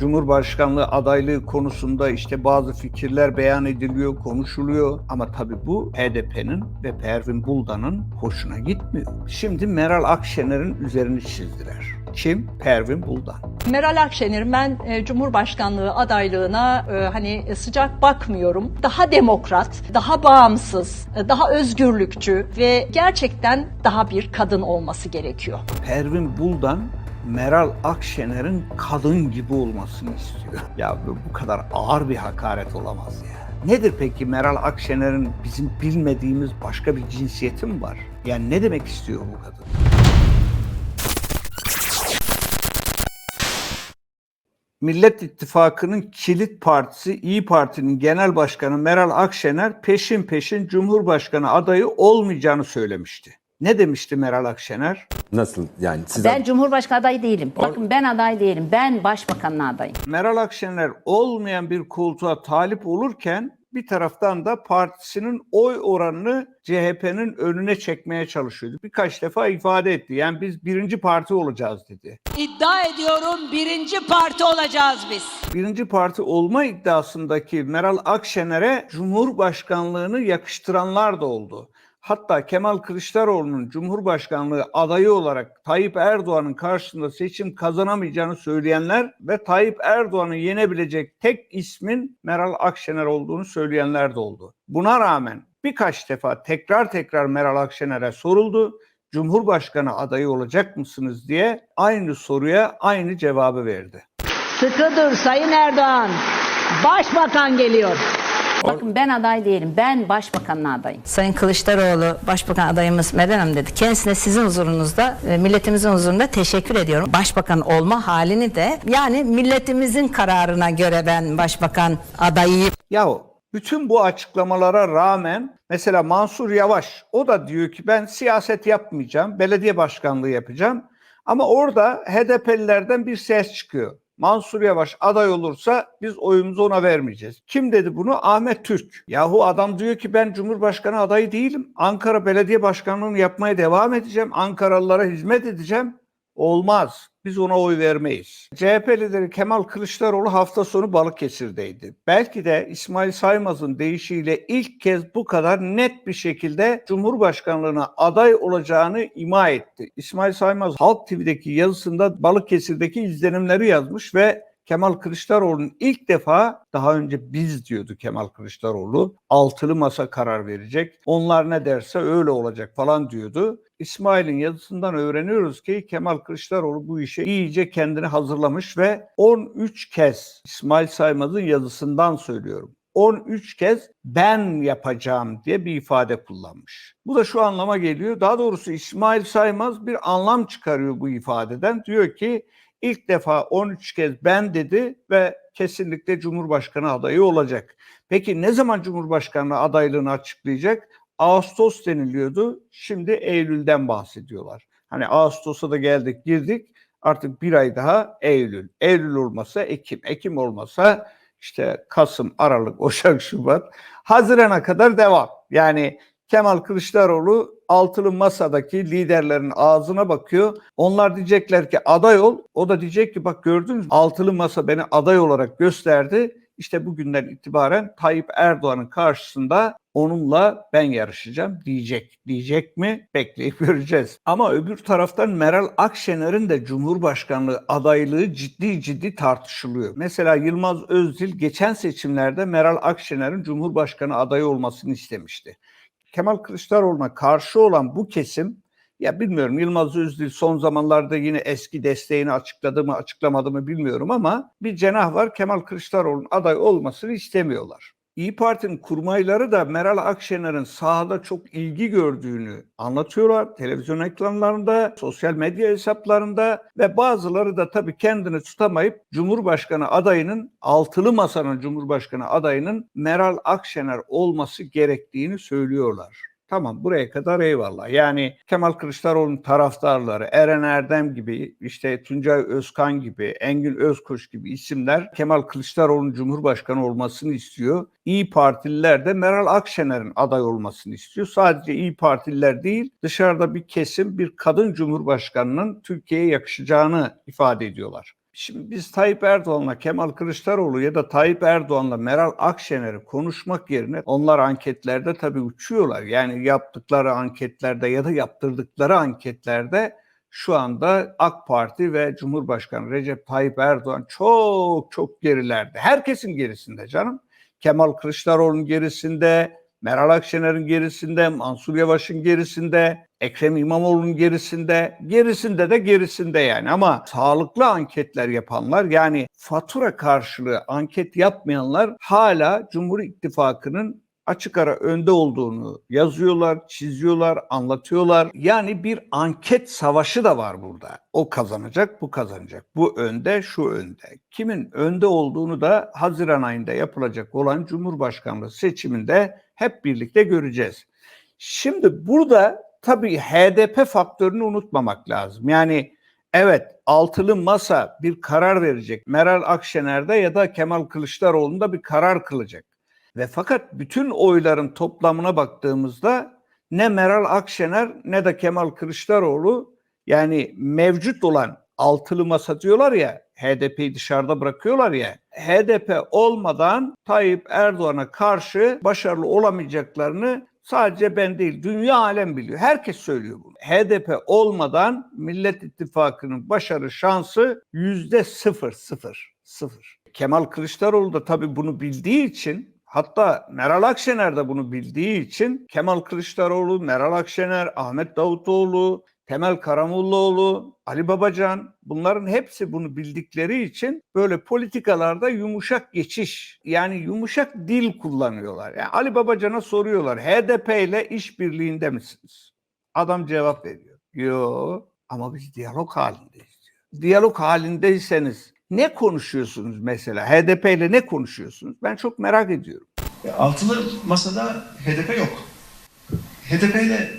Cumhurbaşkanlığı adaylığı konusunda işte bazı fikirler beyan ediliyor, konuşuluyor. Ama tabii bu HDP'nin ve Pervin Buldan'ın hoşuna gitmiyor. Şimdi Meral Akşener'in üzerini çizdiler. Kim? Pervin Buldan. Meral Akşener'in ben e, Cumhurbaşkanlığı adaylığına e, hani sıcak bakmıyorum. Daha demokrat, daha bağımsız, e, daha özgürlükçü ve gerçekten daha bir kadın olması gerekiyor. Pervin Buldan Meral Akşener'in kadın gibi olmasını istiyor. Ya bu, kadar ağır bir hakaret olamaz ya. Nedir peki Meral Akşener'in bizim bilmediğimiz başka bir cinsiyeti mi var? Yani ne demek istiyor bu kadın? Millet İttifakı'nın kilit partisi İyi Parti'nin genel başkanı Meral Akşener peşin peşin Cumhurbaşkanı adayı olmayacağını söylemişti. Ne demişti Meral Akşener? Nasıl yani siz Ben Cumhurbaşkanı adayı değilim. Bakın ben aday değilim. Ben başbakanlığa adayım. Meral Akşener olmayan bir koltuğa talip olurken bir taraftan da partisinin oy oranını CHP'nin önüne çekmeye çalışıyordu. Birkaç defa ifade etti. Yani biz birinci parti olacağız dedi. İddia ediyorum birinci parti olacağız biz. Birinci parti olma iddiasındaki Meral Akşener'e Cumhurbaşkanlığını yakıştıranlar da oldu. Hatta Kemal Kılıçdaroğlu'nun Cumhurbaşkanlığı adayı olarak Tayyip Erdoğan'ın karşısında seçim kazanamayacağını söyleyenler ve Tayyip Erdoğan'ı yenebilecek tek ismin Meral Akşener olduğunu söyleyenler de oldu. Buna rağmen birkaç defa tekrar tekrar Meral Akşener'e soruldu. Cumhurbaşkanı adayı olacak mısınız diye aynı soruya aynı cevabı verdi. Sıkı dur Sayın Erdoğan. Başbakan geliyor. Bakın ben aday değilim. Ben başbakanlığa adayım. Sayın Kılıçdaroğlu başbakan adayımız Meral Hanım dedi. Kendisine sizin huzurunuzda, e, milletimizin huzurunda teşekkür ediyorum. Başbakan olma halini de yani milletimizin kararına göre ben başbakan adayıyım. Yahu bütün bu açıklamalara rağmen mesela Mansur Yavaş o da diyor ki ben siyaset yapmayacağım, belediye başkanlığı yapacağım. Ama orada HDP'lilerden bir ses çıkıyor. Mansur Yavaş aday olursa biz oyumuzu ona vermeyeceğiz. Kim dedi bunu? Ahmet Türk. Yahu adam diyor ki ben Cumhurbaşkanı adayı değilim. Ankara Belediye Başkanlığı'nı yapmaya devam edeceğim. Ankaralılara hizmet edeceğim. Olmaz. Biz ona oy vermeyiz. CHP lideri Kemal Kılıçdaroğlu hafta sonu Balıkesir'deydi. Belki de İsmail Saymaz'ın deyişiyle ilk kez bu kadar net bir şekilde Cumhurbaşkanlığına aday olacağını ima etti. İsmail Saymaz Halk TV'deki yazısında Balıkesir'deki izlenimleri yazmış ve Kemal Kılıçdaroğlu'nun ilk defa daha önce biz diyordu Kemal Kılıçdaroğlu altılı masa karar verecek. Onlar ne derse öyle olacak falan diyordu. İsmail'in yazısından öğreniyoruz ki Kemal Kılıçdaroğlu bu işe iyice kendini hazırlamış ve 13 kez İsmail Saymaz'ın yazısından söylüyorum. 13 kez ben yapacağım diye bir ifade kullanmış. Bu da şu anlama geliyor. Daha doğrusu İsmail Saymaz bir anlam çıkarıyor bu ifadeden. Diyor ki ilk defa 13 kez ben dedi ve kesinlikle Cumhurbaşkanı adayı olacak. Peki ne zaman Cumhurbaşkanı adaylığını açıklayacak? Ağustos deniliyordu. Şimdi Eylül'den bahsediyorlar. Hani Ağustos'a da geldik girdik. Artık bir ay daha Eylül. Eylül olmasa Ekim. Ekim olmasa işte Kasım, Aralık, Ocak, Şubat. Haziran'a kadar devam. Yani Kemal Kılıçdaroğlu altılı masadaki liderlerin ağzına bakıyor. Onlar diyecekler ki aday ol. O da diyecek ki bak gördünüz mü? Altılı masa beni aday olarak gösterdi. İşte bugünden itibaren Tayyip Erdoğan'ın karşısında onunla ben yarışacağım diyecek. Diyecek mi? Bekleyip göreceğiz. Ama öbür taraftan Meral Akşener'in de Cumhurbaşkanlığı adaylığı ciddi ciddi tartışılıyor. Mesela Yılmaz Özdil geçen seçimlerde Meral Akşener'in Cumhurbaşkanı adayı olmasını istemişti. Kemal Kılıçdaroğlu'na karşı olan bu kesim ya bilmiyorum Yılmaz Özdil son zamanlarda yine eski desteğini açıkladı mı açıklamadı mı bilmiyorum ama bir cenah var Kemal Kılıçdaroğlu'nun aday olmasını istemiyorlar. İyi Parti'nin kurmayları da Meral Akşener'in sahada çok ilgi gördüğünü anlatıyorlar. Televizyon ekranlarında, sosyal medya hesaplarında ve bazıları da tabii kendini tutamayıp Cumhurbaşkanı adayının, altılı masanın Cumhurbaşkanı adayının Meral Akşener olması gerektiğini söylüyorlar. Tamam buraya kadar eyvallah. Yani Kemal Kılıçdaroğlu'nun taraftarları, Eren Erdem gibi, işte Tuncay Özkan gibi, Engin Özkoç gibi isimler Kemal Kılıçdaroğlu'nun Cumhurbaşkanı olmasını istiyor. İyi Partililer de Meral Akşener'in aday olmasını istiyor. Sadece İyi Partililer değil, dışarıda bir kesim bir kadın Cumhurbaşkanının Türkiye'ye yakışacağını ifade ediyorlar. Şimdi biz Tayyip Erdoğan'la Kemal Kılıçdaroğlu ya da Tayyip Erdoğan'la Meral Akşener'i konuşmak yerine onlar anketlerde tabii uçuyorlar. Yani yaptıkları anketlerde ya da yaptırdıkları anketlerde şu anda AK Parti ve Cumhurbaşkanı Recep Tayyip Erdoğan çok çok gerilerde. Herkesin gerisinde canım. Kemal Kılıçdaroğlu'nun gerisinde, Meral Akşener'in gerisinde, Mansur Yavaş'ın gerisinde, Ekrem İmamoğlu'nun gerisinde, gerisinde de gerisinde yani. Ama sağlıklı anketler yapanlar yani fatura karşılığı anket yapmayanlar hala Cumhur İttifakı'nın açık ara önde olduğunu yazıyorlar, çiziyorlar, anlatıyorlar. Yani bir anket savaşı da var burada. O kazanacak, bu kazanacak. Bu önde, şu önde. Kimin önde olduğunu da Haziran ayında yapılacak olan Cumhurbaşkanlığı seçiminde hep birlikte göreceğiz. Şimdi burada tabii HDP faktörünü unutmamak lazım. Yani evet altılı masa bir karar verecek. Meral Akşener'de ya da Kemal Kılıçdaroğlu'nda bir karar kılacak. Ve fakat bütün oyların toplamına baktığımızda ne Meral Akşener ne de Kemal Kılıçdaroğlu yani mevcut olan altılı masa diyorlar ya HDP'yi dışarıda bırakıyorlar ya HDP olmadan Tayyip Erdoğan'a karşı başarılı olamayacaklarını sadece ben değil dünya alem biliyor. Herkes söylüyor bunu. HDP olmadan Millet İttifakı'nın başarı şansı yüzde sıfır sıfır sıfır. Kemal Kılıçdaroğlu da tabii bunu bildiği için Hatta Meral Akşener de bunu bildiği için Kemal Kılıçdaroğlu, Meral Akşener, Ahmet Davutoğlu, Temel Karamollaoğlu, Ali Babacan bunların hepsi bunu bildikleri için böyle politikalarda yumuşak geçiş yani yumuşak dil kullanıyorlar. Yani Ali Babacan'a soruyorlar HDP ile işbirliğinde misiniz? Adam cevap veriyor. Yo ama biz diyalog halindeyiz. Diyalog halindeyseniz ne konuşuyorsunuz mesela? HDP ile ne konuşuyorsunuz? Ben çok merak ediyorum. Altılı masada HDP yok. HDP ile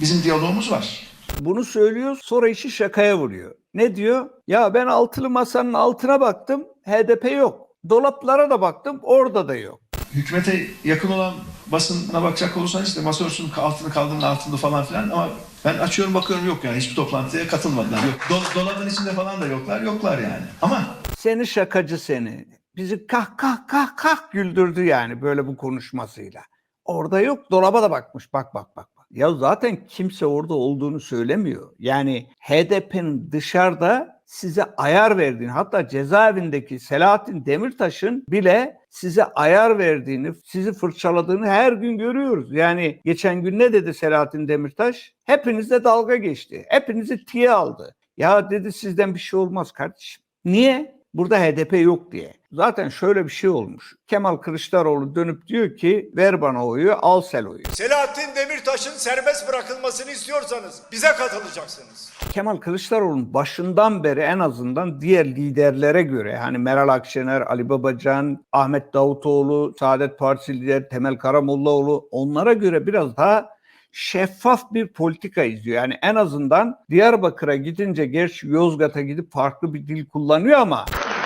bizim diyalogumuz var. Bunu söylüyor sonra işi şakaya vuruyor. Ne diyor? Ya ben altılı masanın altına baktım HDP yok. Dolaplara da baktım orada da yok. Hükümete yakın olan basına bakacak olursanız işte masa örtüsünün altını kaldırın altında falan filan ama ben açıyorum bakıyorum yok yani hiçbir toplantıya katılmadılar. Yok. Do- dolabın içinde falan da yoklar yoklar yani. Ama Seni şakacı seni. Bizi kah kah kah kah güldürdü yani böyle bu konuşmasıyla. Orada yok dolaba da bakmış bak bak bak. bak. Ya zaten kimse orada olduğunu söylemiyor. Yani HDP'nin dışarıda size ayar verdiğini hatta cezaevindeki Selahattin Demirtaş'ın bile size ayar verdiğini, sizi fırçaladığını her gün görüyoruz. Yani geçen gün ne dedi Selahattin Demirtaş? Hepinizle dalga geçti. Hepinizi tiye aldı. Ya dedi sizden bir şey olmaz kardeşim. Niye? Burada HDP yok diye. Zaten şöyle bir şey olmuş. Kemal Kılıçdaroğlu dönüp diyor ki ver bana oyu al sel oyu. Selahattin Demirtaş'ın serbest bırakılmasını istiyorsanız bize katılacaksınız. Kemal Kılıçdaroğlu'nun başından beri en azından diğer liderlere göre hani Meral Akşener, Ali Babacan, Ahmet Davutoğlu, Saadet Partisi lideri Temel Karamollaoğlu onlara göre biraz daha şeffaf bir politika izliyor. Yani en azından Diyarbakır'a gidince gerçi Yozgat'a gidip farklı bir dil kullanıyor ama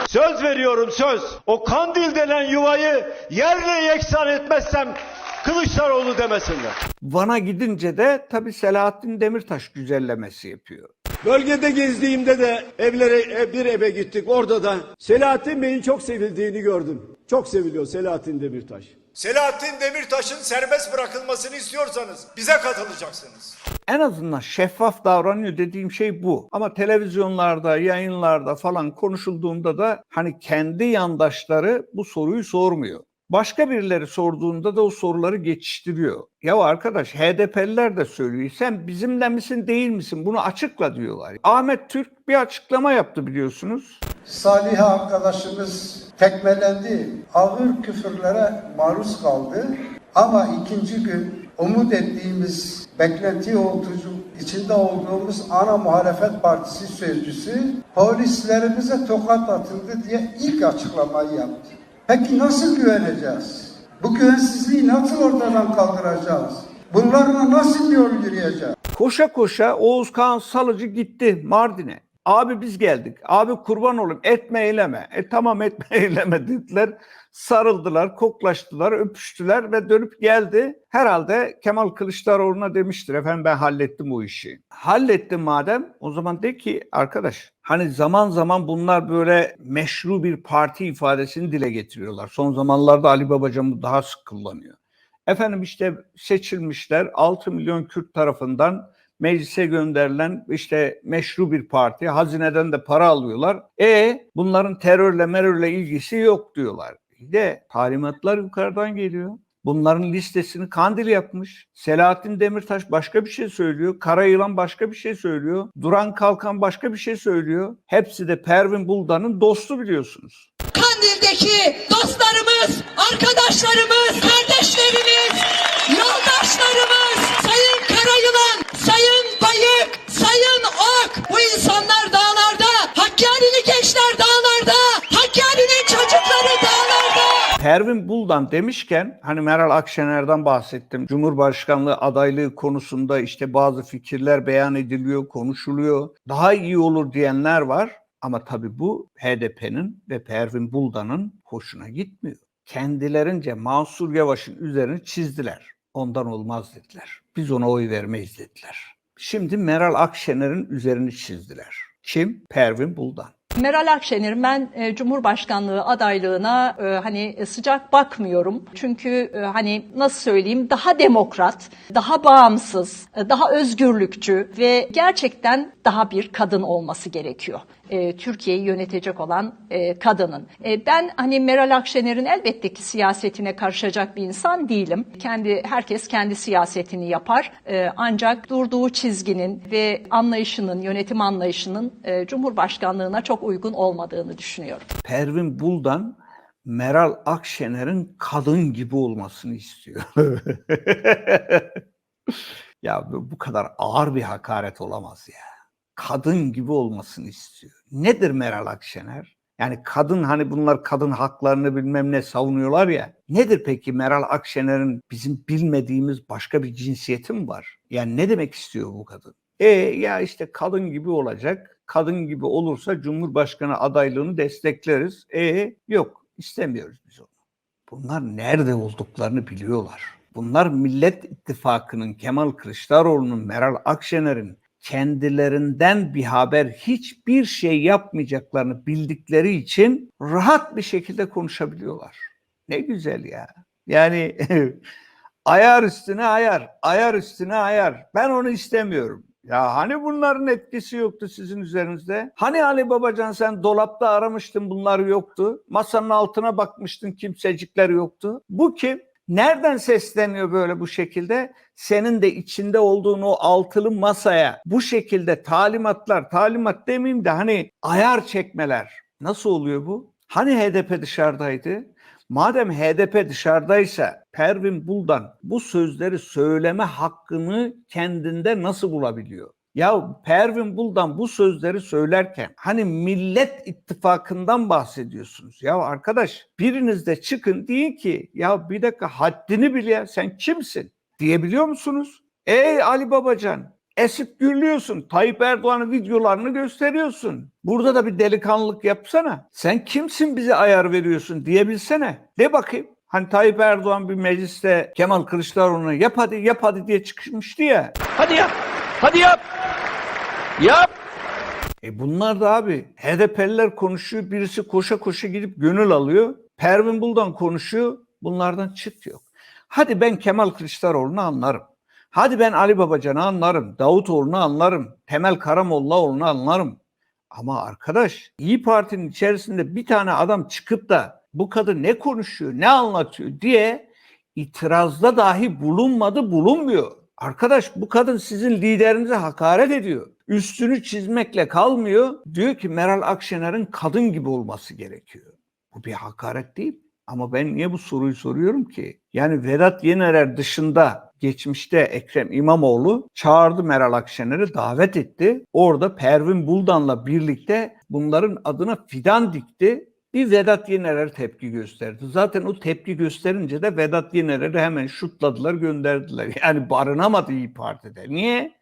Söz veriyorum söz. O kandil denen yuvayı yerle yeksan etmezsem Kılıçdaroğlu demesinler. Van'a gidince de tabii Selahattin Demirtaş güzellemesi yapıyor. Bölgede gezdiğimde de evlere e, bir eve gittik. Orada da Selahattin Bey'in çok sevildiğini gördüm. Çok seviliyor Selahattin Demirtaş. Selahattin Demirtaş'ın serbest bırakılmasını istiyorsanız bize katılacaksınız. En azından şeffaf davranıyor dediğim şey bu. Ama televizyonlarda, yayınlarda falan konuşulduğunda da hani kendi yandaşları bu soruyu sormuyor. Başka birileri sorduğunda da o soruları geçiştiriyor. Ya arkadaş HDP'liler de söylüyor. Sen bizimle misin değil misin? Bunu açıkla diyorlar. Ahmet Türk bir açıklama yaptı biliyorsunuz. Salih arkadaşımız tekmelendi, ağır küfürlere maruz kaldı. Ama ikinci gün umut ettiğimiz, beklenti olduğu, içinde olduğumuz ana muhalefet partisi sözcüsü polislerimize tokat atıldı diye ilk açıklamayı yaptı. Peki nasıl güveneceğiz? Bu güvensizliği nasıl ortadan kaldıracağız? Bunlarla nasıl yol yürüyeceğiz? Koşa koşa Oğuz Kağan Salıcı gitti Mardin'e. Abi biz geldik. Abi kurban olayım etme eyleme. E tamam etme eyleme dediler. Sarıldılar, koklaştılar, öpüştüler ve dönüp geldi. Herhalde Kemal Kılıçdaroğlu'na demiştir efendim ben hallettim bu işi. Hallettim madem o zaman de ki arkadaş hani zaman zaman bunlar böyle meşru bir parti ifadesini dile getiriyorlar. Son zamanlarda Ali Babacan daha sık kullanıyor. Efendim işte seçilmişler 6 milyon Kürt tarafından meclise gönderilen işte meşru bir parti. Hazineden de para alıyorlar. E bunların terörle merörle ilgisi yok diyorlar. Bir de talimatlar yukarıdan geliyor. Bunların listesini Kandil yapmış. Selahattin Demirtaş başka bir şey söylüyor. Karayılan başka bir şey söylüyor. Duran Kalkan başka bir şey söylüyor. Hepsi de Pervin Buldan'ın dostu biliyorsunuz. Kandil'deki dostlarımız, arkadaşlarımız, kardeşlerimiz, yoldaşlarımız, Sayın Karayılan, Sayın Bayık, Sayın Ok, bu insanlar dağlarda, Hakkari'li gençler dağlarda, Hakkari'nin çocukları dağlarda. Pervin Buldan demişken hani Meral Akşener'den bahsettim. Cumhurbaşkanlığı adaylığı konusunda işte bazı fikirler beyan ediliyor, konuşuluyor. Daha iyi olur diyenler var. Ama tabii bu HDP'nin ve Pervin Buldan'ın hoşuna gitmiyor. Kendilerince Mansur Yavaş'ın üzerini çizdiler. Ondan olmaz dediler. Biz ona oy vermeyiz dediler. Şimdi Meral Akşener'in üzerini çizdiler. Kim? Pervin Buldan. Meral Akşener'in ben e, Cumhurbaşkanlığı adaylığına e, hani sıcak bakmıyorum. Çünkü e, hani nasıl söyleyeyim daha demokrat, daha bağımsız, e, daha özgürlükçü ve gerçekten daha bir kadın olması gerekiyor. E, Türkiye'yi yönetecek olan e, kadının. E, ben hani Meral Akşener'in elbette ki siyasetine karışacak bir insan değilim. Kendi herkes kendi siyasetini yapar. E, ancak durduğu çizginin ve anlayışının, yönetim anlayışının e, Cumhurbaşkanlığına çok uygun olmadığını düşünüyorum. Pervin Buldan Meral Akşener'in kadın gibi olmasını istiyor. ya bu kadar ağır bir hakaret olamaz ya. Kadın gibi olmasını istiyor. Nedir Meral Akşener? Yani kadın hani bunlar kadın haklarını bilmem ne savunuyorlar ya. Nedir peki Meral Akşener'in bizim bilmediğimiz başka bir cinsiyeti mi var? Yani ne demek istiyor bu kadın? E ya işte kadın gibi olacak. Kadın gibi olursa Cumhurbaşkanı adaylığını destekleriz. E yok istemiyoruz biz onu. Bunlar nerede olduklarını biliyorlar. Bunlar Millet İttifakı'nın Kemal Kılıçdaroğlu'nun, Meral Akşener'in kendilerinden bir haber hiçbir şey yapmayacaklarını bildikleri için rahat bir şekilde konuşabiliyorlar. Ne güzel ya. Yani ayar üstüne ayar, ayar üstüne ayar. Ben onu istemiyorum. Ya hani bunların etkisi yoktu sizin üzerinizde? Hani Ali Babacan sen dolapta aramıştın bunlar yoktu. Masanın altına bakmıştın kimsecikler yoktu. Bu kim? Nereden sesleniyor böyle bu şekilde? Senin de içinde olduğun o altılı masaya bu şekilde talimatlar, talimat demeyeyim de hani ayar çekmeler. Nasıl oluyor bu? Hani HDP dışarıdaydı? Madem HDP dışarıdaysa Pervin Buldan bu sözleri söyleme hakkını kendinde nasıl bulabiliyor? Ya Pervin Buldan bu sözleri söylerken hani Millet İttifakı'ndan bahsediyorsunuz. Ya arkadaş biriniz de çıkın deyin ki ya bir dakika haddini bil ya sen kimsin diyebiliyor musunuz? Ey Ali Babacan esip gürlüyorsun. Tayyip Erdoğan'ın videolarını gösteriyorsun. Burada da bir delikanlılık yapsana. Sen kimsin bize ayar veriyorsun diyebilsene. De bakayım. Hani Tayyip Erdoğan bir mecliste Kemal Kılıçdaroğlu'na yap hadi yap hadi diye çıkmıştı ya. Hadi yap. Hadi yap. Yap. E bunlar da abi HDP'liler konuşuyor birisi koşa koşa gidip gönül alıyor. Pervin Buldan konuşuyor bunlardan çıt yok. Hadi ben Kemal Kılıçdaroğlu'nu anlarım. Hadi ben Ali Babacan'ı anlarım. Davutoğlu'nu anlarım. Temel Karamollaoğlu'nu anlarım. Ama arkadaş İyi Parti'nin içerisinde bir tane adam çıkıp da bu kadın ne konuşuyor, ne anlatıyor diye itirazda dahi bulunmadı, bulunmuyor. Arkadaş bu kadın sizin liderinize hakaret ediyor. Üstünü çizmekle kalmıyor. Diyor ki Meral Akşener'in kadın gibi olması gerekiyor. Bu bir hakaret değil. Ama ben niye bu soruyu soruyorum ki? Yani Vedat Yenerer dışında geçmişte Ekrem İmamoğlu çağırdı Meral Akşener'i davet etti. Orada Pervin Buldan'la birlikte bunların adına fidan dikti. Bir Vedat Yenerer tepki gösterdi. Zaten o tepki gösterince de Vedat Yenerer'i hemen şutladılar gönderdiler. Yani barınamadı İyi Parti'de. Niye?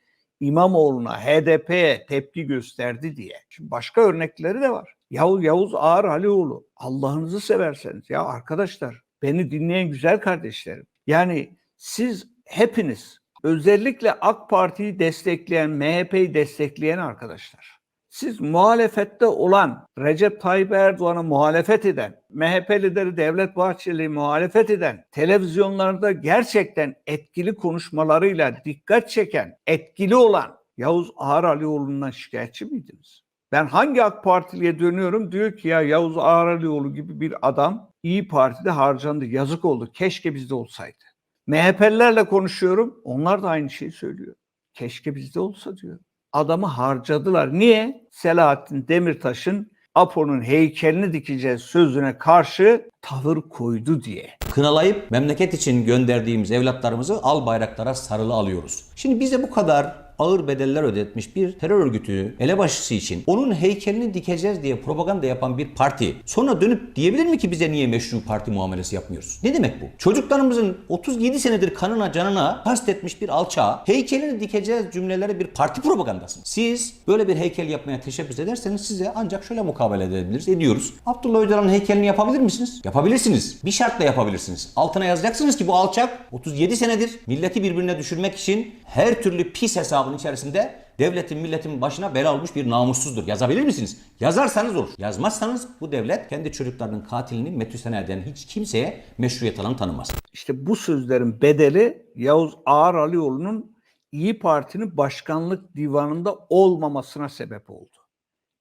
İmamoğlu'na, HDP'ye tepki gösterdi diye. Şimdi başka örnekleri de var. Yavuz, Yavuz Ağar Alioğlu Allah'ınızı severseniz ya arkadaşlar beni dinleyen güzel kardeşlerim. Yani siz hepiniz özellikle AK Parti'yi destekleyen, MHP'yi destekleyen arkadaşlar. Siz muhalefette olan Recep Tayyip Erdoğan'a muhalefet eden, MHP lideri Devlet Bahçeli'yi muhalefet eden, televizyonlarda gerçekten etkili konuşmalarıyla dikkat çeken, etkili olan Yavuz Ağar Alioğlu'ndan şikayetçi miydiniz? Ben hangi AK Partiliye dönüyorum diyor ki ya Yavuz Ağar Alioğlu gibi bir adam İyi Parti'de harcandı. Yazık oldu. Keşke bizde olsaydı. MHP'lilerle konuşuyorum. Onlar da aynı şeyi söylüyor. Keşke bizde olsa diyor. Adamı harcadılar. Niye? Selahattin Demirtaş'ın Apo'nun heykelini dikeceğiz sözüne karşı tavır koydu diye. kınalayıp memleket için gönderdiğimiz evlatlarımızı al bayraklara sarılı alıyoruz. Şimdi bize bu kadar ağır bedeller ödetmiş bir terör örgütü elebaşısı için onun heykelini dikeceğiz diye propaganda yapan bir parti sonra dönüp diyebilir mi ki bize niye meşru parti muamelesi yapmıyoruz? Ne demek bu? Çocuklarımızın 37 senedir kanına canına kastetmiş bir alçağa heykelini dikeceğiz cümleleri bir parti propagandası? Siz böyle bir heykel yapmaya teşebbüs ederseniz size ancak şöyle mukabele edebiliriz, ediyoruz. Abdullah Öcalan'ın heykelini yapabilir misiniz? Yapabilirsiniz. Bir şartla yapabilirsiniz. Altına yazacaksınız ki bu alçak 37 senedir milleti birbirine düşürmek için her türlü pis hesabın içerisinde devletin milletin başına bela olmuş bir namussuzdur. Yazabilir misiniz? Yazarsanız olur. Yazmazsanız bu devlet kendi çocuklarının katilini metüsene eden hiç kimseye meşruiyet alanı tanımaz. İşte bu sözlerin bedeli Yavuz Ağar Alioğlu'nun İyi Parti'nin başkanlık divanında olmamasına sebep oldu.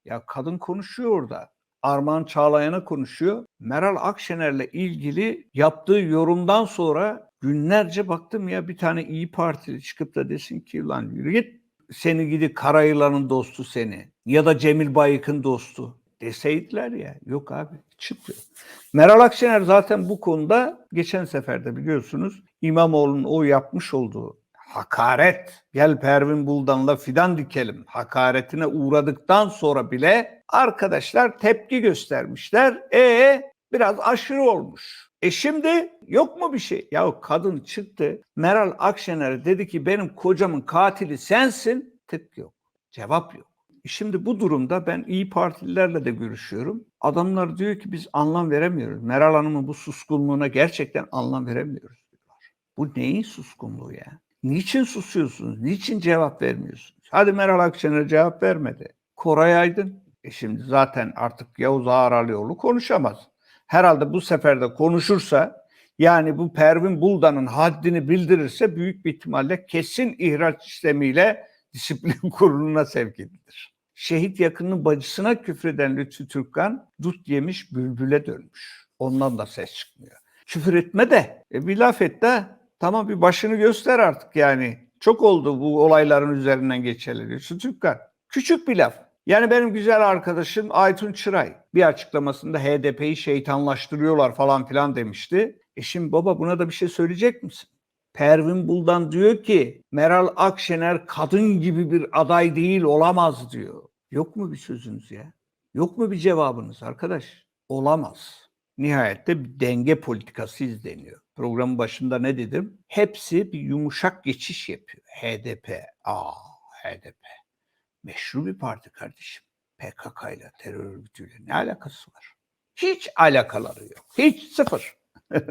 Ya kadın konuşuyor orada. Armağan Çağlayan'a konuşuyor. Meral Akşener'le ilgili yaptığı yorumdan sonra günlerce baktım ya bir tane İyi Partili çıkıp da desin ki lan git seni gidi Karayılan'ın dostu seni ya da Cemil Bayık'ın dostu deseydiler ya. Yok abi çıkmıyor. Meral Akşener zaten bu konuda geçen seferde biliyorsunuz İmamoğlu'nun o yapmış olduğu hakaret, gel Pervin Buldan'la fidan dikelim hakaretine uğradıktan sonra bile arkadaşlar tepki göstermişler. E biraz aşırı olmuş. E şimdi yok mu bir şey? Ya kadın çıktı Meral Akşener dedi ki benim kocamın katili sensin. Tık yok. Cevap yok. E Şimdi bu durumda ben İyi Partililerle de görüşüyorum. Adamlar diyor ki biz anlam veremiyoruz. Meral Hanım'ın bu suskunluğuna gerçekten anlam veremiyoruz diyorlar. Bu neyin suskunluğu ya? Niçin susuyorsunuz? Niçin cevap vermiyorsunuz? Hadi Meral Akşener cevap vermedi. Koray Aydın. E şimdi zaten artık Yavuz Ağar Alioğlu konuşamaz. Herhalde bu sefer de konuşursa yani bu Pervin Buldan'ın haddini bildirirse büyük bir ihtimalle kesin ihraç sistemiyle disiplin kuruluna sevk edilir. Şehit yakınının bacısına küfreden Lütfü Türkkan dut yemiş bülbüle dönmüş. Ondan da ses çıkmıyor. Küfür etme de e bir laf et de tamam bir başını göster artık yani. Çok oldu bu olayların üzerinden geçeli Lütfü Türkkan. Küçük bir laf. Yani benim güzel arkadaşım Aytun Çıray bir açıklamasında HDP'yi şeytanlaştırıyorlar falan filan demişti. E şimdi baba buna da bir şey söyleyecek misin? Pervin Buldan diyor ki Meral Akşener kadın gibi bir aday değil olamaz diyor. Yok mu bir sözünüz ya? Yok mu bir cevabınız arkadaş? Olamaz. Nihayette bir denge politikası izleniyor. Programın başında ne dedim? Hepsi bir yumuşak geçiş yapıyor. HDP, aa HDP. Meşru bir parti kardeşim. PKK ile terör örgütüyle ne alakası var? Hiç alakaları yok. Hiç sıfır.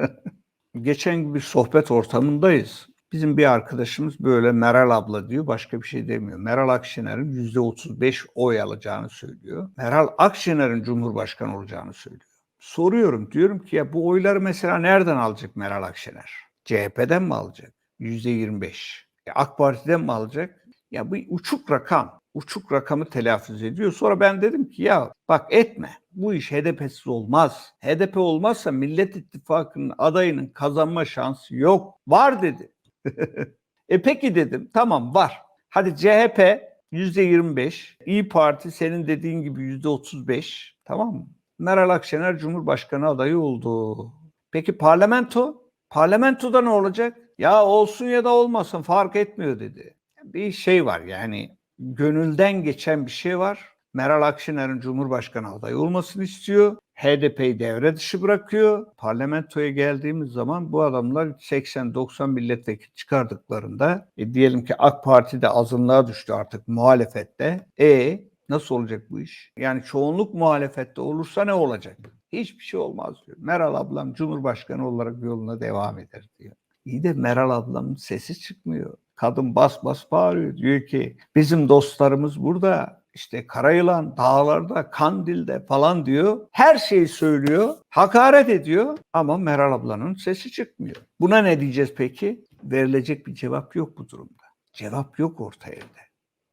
Geçen bir sohbet ortamındayız. Bizim bir arkadaşımız böyle Meral abla diyor başka bir şey demiyor. Meral Akşener'in yüzde 35 oy alacağını söylüyor. Meral Akşener'in Cumhurbaşkanı olacağını söylüyor. Soruyorum diyorum ki ya bu oyları mesela nereden alacak Meral Akşener? CHP'den mi alacak? Yüzde 25. E, AK Parti'den mi alacak? Ya bu uçuk rakam. Uçuk rakamı telaffuz ediyor. Sonra ben dedim ki ya bak etme. Bu iş HDP'siz olmaz. HDP olmazsa Millet İttifakı'nın adayının kazanma şansı yok. Var dedi. e peki dedim tamam var. Hadi CHP yüzde 25, İyi Parti senin dediğin gibi yüzde 35 tamam mı? Meral Akşener Cumhurbaşkanı adayı oldu. Peki parlamento? Parlamentoda ne olacak? Ya olsun ya da olmasın fark etmiyor dedi. Bir şey var yani gönülden geçen bir şey var. Meral Akşener'in Cumhurbaşkanı adayı olmasını istiyor. HDP'yi devre dışı bırakıyor. Parlamentoya geldiğimiz zaman bu adamlar 80-90 milletvekili çıkardıklarında e, diyelim ki AK Parti de azınlığa düştü artık muhalefette. E nasıl olacak bu iş? Yani çoğunluk muhalefette olursa ne olacak? Hiçbir şey olmaz diyor. Meral ablam Cumhurbaşkanı olarak yoluna devam eder diyor. İyi de Meral ablamın sesi çıkmıyor. Kadın bas bas bağırıyor. Diyor ki bizim dostlarımız burada işte Karayılan dağlarda, Kandil'de falan diyor. Her şeyi söylüyor, hakaret ediyor ama Meral ablanın sesi çıkmıyor. Buna ne diyeceğiz peki? Verilecek bir cevap yok bu durumda. Cevap yok orta yerde.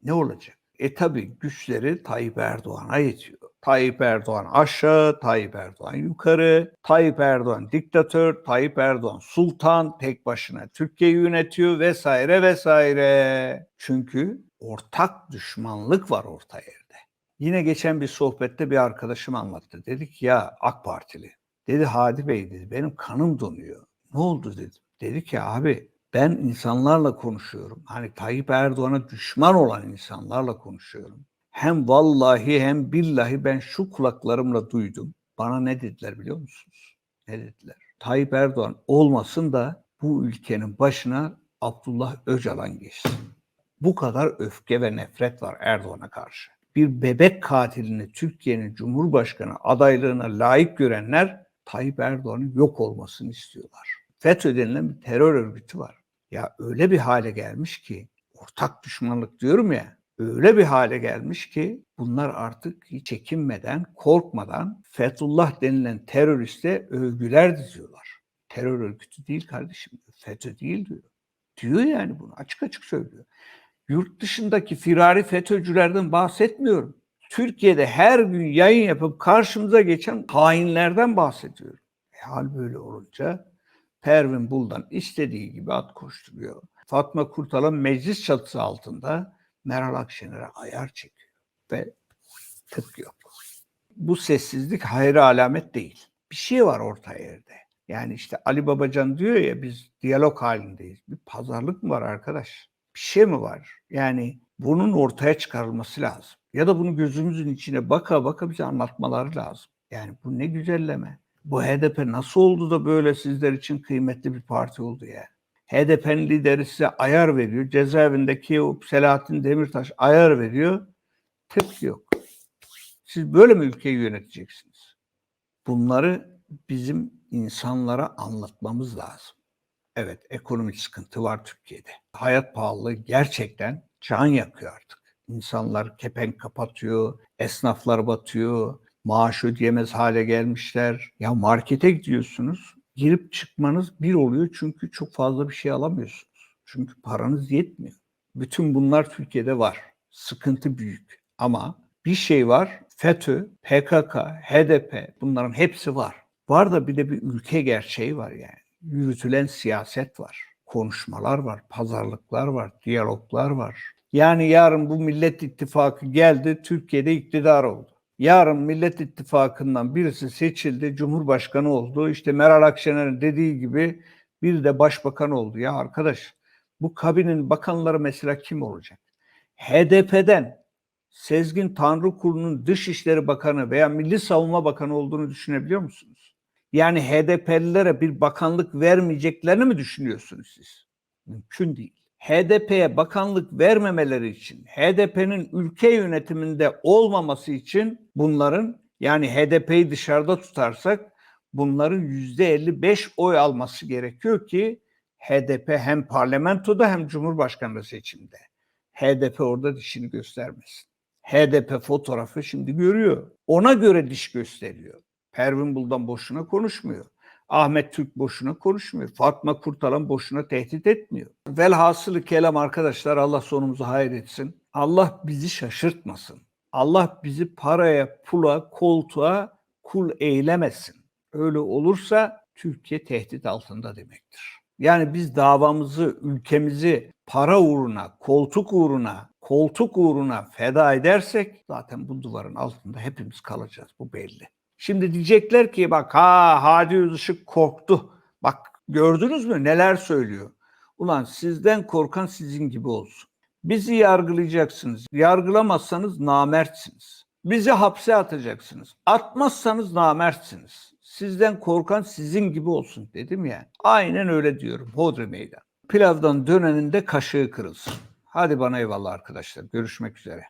Ne olacak? E tabi güçleri Tayyip Erdoğan'a yetiyor. Tayyip Erdoğan aşağı, Tayyip Erdoğan yukarı, Tayyip Erdoğan diktatör, Tayyip Erdoğan sultan tek başına Türkiye'yi yönetiyor vesaire vesaire. Çünkü ortak düşmanlık var orta yerde. Yine geçen bir sohbette bir arkadaşım anlattı. Dedik ya AK Partili. Dedi Hadi Bey dedi benim kanım donuyor. Ne oldu dedim. Dedi ki abi ben insanlarla konuşuyorum. Hani Tayyip Erdoğan'a düşman olan insanlarla konuşuyorum. Hem vallahi hem billahi ben şu kulaklarımla duydum. Bana ne dediler biliyor musunuz? Ne dediler? Tayyip Erdoğan olmasın da bu ülkenin başına Abdullah Öcalan geçsin. Bu kadar öfke ve nefret var Erdoğan'a karşı. Bir bebek katilini Türkiye'nin Cumhurbaşkanı adaylığına layık görenler Tayyip Erdoğan'ın yok olmasını istiyorlar. FETÖ denilen bir terör örgütü var. Ya öyle bir hale gelmiş ki ortak düşmanlık diyorum ya öyle bir hale gelmiş ki bunlar artık hiç çekinmeden, korkmadan Fethullah denilen teröriste övgüler diziyorlar. Terör örgütü değil kardeşim. FETÖ değil diyor. Diyor yani bunu açık açık söylüyor. Yurt dışındaki firari FETÖ'cülerden bahsetmiyorum. Türkiye'de her gün yayın yapıp karşımıza geçen hainlerden bahsediyorum. E, hal böyle olunca Pervin Buldan istediği gibi at koşturuyor. Fatma Kurtalan meclis çatısı altında Meral Akşener'e ayar çekiyor ve tık yok. Bu sessizlik hayır alamet değil. Bir şey var orta yerde. Yani işte Ali Babacan diyor ya biz diyalog halindeyiz. Bir pazarlık mı var arkadaş? Bir şey mi var? Yani bunun ortaya çıkarılması lazım. Ya da bunu gözümüzün içine baka baka bize anlatmaları lazım. Yani bu ne güzelleme. Bu HDP nasıl oldu da böyle sizler için kıymetli bir parti oldu ya? HDP'nin lideri size ayar veriyor. Cezaevindeki o Selahattin Demirtaş ayar veriyor. Tık yok. Siz böyle mi ülkeyi yöneteceksiniz? Bunları bizim insanlara anlatmamız lazım. Evet ekonomik sıkıntı var Türkiye'de. Hayat pahalılığı gerçekten can yakıyor artık. İnsanlar kepenk kapatıyor, esnaflar batıyor, maaş ödeyemez hale gelmişler. Ya markete gidiyorsunuz, girip çıkmanız bir oluyor çünkü çok fazla bir şey alamıyorsunuz. Çünkü paranız yetmiyor. Bütün bunlar Türkiye'de var. Sıkıntı büyük. Ama bir şey var. FETÖ, PKK, HDP bunların hepsi var. Var da bir de bir ülke gerçeği var yani. Yürütülen siyaset var. Konuşmalar var, pazarlıklar var, diyaloglar var. Yani yarın bu Millet İttifakı geldi, Türkiye'de iktidar oldu. Yarın Millet İttifakı'ndan birisi seçildi, Cumhurbaşkanı oldu. İşte Meral Akşener'in dediği gibi bir de başbakan oldu. Ya arkadaş bu kabinin bakanları mesela kim olacak? HDP'den Sezgin Tanrıkulu'nun Dışişleri Bakanı veya Milli Savunma Bakanı olduğunu düşünebiliyor musunuz? Yani HDP'lilere bir bakanlık vermeyeceklerini mi düşünüyorsunuz siz? Mümkün değil. HDP'ye bakanlık vermemeleri için, HDP'nin ülke yönetiminde olmaması için bunların yani HDP'yi dışarıda tutarsak bunların yüzde 55 oy alması gerekiyor ki HDP hem parlamentoda hem Cumhurbaşkanlığı seçimde. HDP orada dişini göstermesin. HDP fotoğrafı şimdi görüyor. Ona göre diş gösteriyor. Pervin Buldan boşuna konuşmuyor. Ahmet Türk boşuna konuşmuyor. Fatma Kurtalan boşuna tehdit etmiyor. Velhasılı kelam arkadaşlar Allah sonumuzu hayır etsin. Allah bizi şaşırtmasın. Allah bizi paraya, pula, koltuğa kul eylemesin. Öyle olursa Türkiye tehdit altında demektir. Yani biz davamızı, ülkemizi para uğruna, koltuk uğruna, koltuk uğruna feda edersek zaten bu duvarın altında hepimiz kalacağız. Bu belli. Şimdi diyecekler ki bak ha Hadi Özışık korktu. Bak gördünüz mü neler söylüyor. Ulan sizden korkan sizin gibi olsun. Bizi yargılayacaksınız. Yargılamazsanız namertsiniz. Bizi hapse atacaksınız. Atmazsanız namertsiniz. Sizden korkan sizin gibi olsun dedim ya. Aynen öyle diyorum. Hodri meydan. Pilavdan dönenin de kaşığı kırılsın. Hadi bana eyvallah arkadaşlar. Görüşmek üzere.